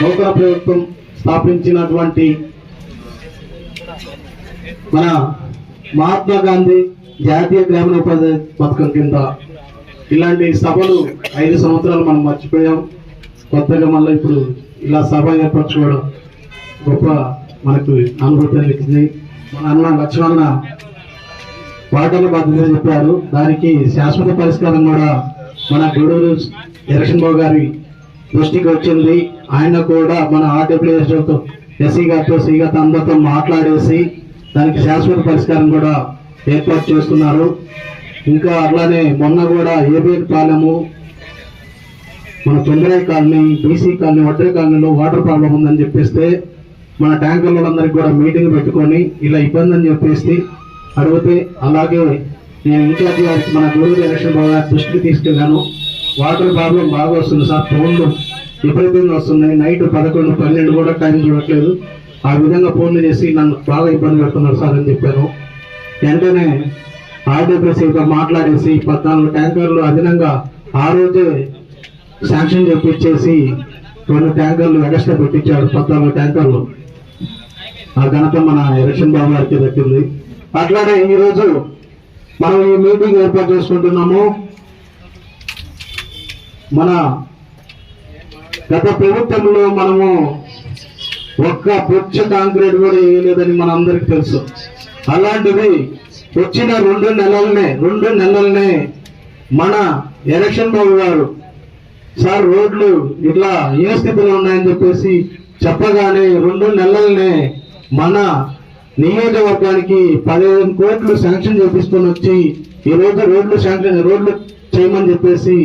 నూతన ప్రభుత్వం స్థాపించినటువంటి మన మహాత్మా గాంధీ జాతీయ గ్రామీణ ఉపాధి పథకం కింద ఇలాంటి సభలు ఐదు సంవత్సరాలు మనం మర్చిపోయాం. కొత్తగా మళ్ళీ ఇప్పుడు ఇలా సభ ఏర్పరచుకోవడం గొప్ప మనకు అనుభూతి అనిపించింది. మన అన్న లక్ష్మణ వాటర్ల బాధ్యత చెప్పారు. దానికి శాశ్వత పరిష్కారం కూడా మన గూడూరు ఎలక్షన్ బాబు గారి దృష్టికి వచ్చింది. ఆయన కూడా మన ఆర్డబ్ల్యూఎస్తో ఎస్సీ గారితో సి గారితో అందరితో మాట్లాడేసి దానికి శాశ్వత పరిష్కారం కూడా ఏర్పాటు చేస్తున్నారు. ఇంకా అట్లానే మొన్న కూడా ఏబిఎన్ పాలెము మన తొందరై కాలనీ బీసీ కాలనీ వడ్డీ కాలనీలో వాటర్ ప్రాబ్లం ఉందని చెప్పేస్తే మన ట్యాంకర్లందరికీ కూడా మీటింగ్ పెట్టుకొని ఇలా ఇబ్బంది అని చెప్పేసి అడిగితే అలాగే నేను ఇన్ఛార్జి గారికి మన గూడూరు ఎలక్షన్ బాగా దృష్టికి తీసుకెళ్ళాను. వాటర్ ప్రాబ్లం బాగా వస్తుంది సార్ ఫోన్లు విపరీతంగా వస్తున్నాయి. నైట్ పదకొండు పన్నెండు కూడా టైం చూడట్లేదు. ఆ విధంగా ఫోన్లు చేసి నన్ను బాగా ఇబ్బంది పెడుతున్నారు సార్ అని చెప్పాను. వెంటనే ఆర్డబ్ల్యూసీతో మాట్లాడేసి పద్నాలుగు ట్యాంకర్లు అదనంగా ఆ రోజే శాంక్షన్ చెప్పిచ్చేసి రెండు ట్యాంకర్లు ఎగస్ట్రా పెట్టించాడు పద్నాలుగు ట్యాంకర్లు. ఆ ఘనత మన ఎలక్షన్ బాబు గారికి దక్కింది. అట్లానే ఈరోజు మనం ఈ మీటింగ్ ఏర్పాటు చేసుకుంటున్నాము. మన గత ప్రభుత్వంలో మనము ఒక్క బొచ్చ కాంక్రీట్ కూడా వేయలేదని మన అందరికి తెలుసు. అలాంటిది వచ్చిన రెండు నెలలనే రెండు నెలలనే మన ఎలక్షన్ బాబు గారు సార్ రోడ్లు ఇట్లా ఏ స్థితిలో ఉన్నాయని చెప్పేసి చెప్పగానే రెండు నెలలనే మన నియోజకవర్గానికి పదిహేను కోట్లు శాంక్షన్ చేపిస్తుని వచ్చి ఈ రోజు రోడ్లు శాంక్షన్ రోడ్లు చేయమని చెప్పేసి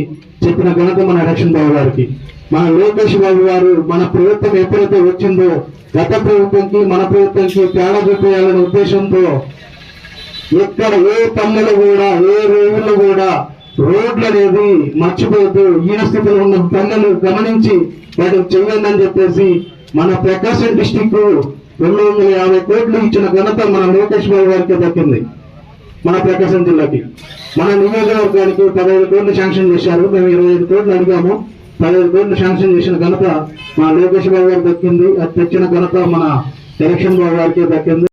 చెప్పిన ఘనత మన రక్షణ బాబు గారికి. మన లోకేష్ బాబు గారు మన ప్రభుత్వం ఎప్పుడైతే వచ్చిందో గత ప్రభుత్వంకి మన ప్రభుత్వంకి తేడా చూపించాలనే ఉద్దేశంతో ఎక్కడ ఏ పల్లెలు కూడా ఏ ఊళ్ళో కూడా రోడ్లు అనేది మర్చిపోతూ ఈయన స్థితిలో ఉన్న పల్లెలు గమనించి వాటికి చెయ్యండి అని చెప్పేసి మన ప్రకాశం డిస్టిక్ రెండు వందల యాభై కోట్లు ఇచ్చిన ఘనత మన లోకేష్ బాబు గారికి దక్కింది. మన ప్రకాశం జిల్లాకి. మన నియోజకవర్గానికి పదహైదు కోట్లు శాంక్షన్ చేశారు. మేము ఇరవై ఐదు కోట్లు అడిగాము. పదహైదు కోట్లు శాంక్షన్ చేసిన ఘనత మన లోకేష్ బాబు గారికి దక్కింది. అది తెచ్చిన ఘనత మన ఎలక్షన్ బాబు గారికి దక్కింది.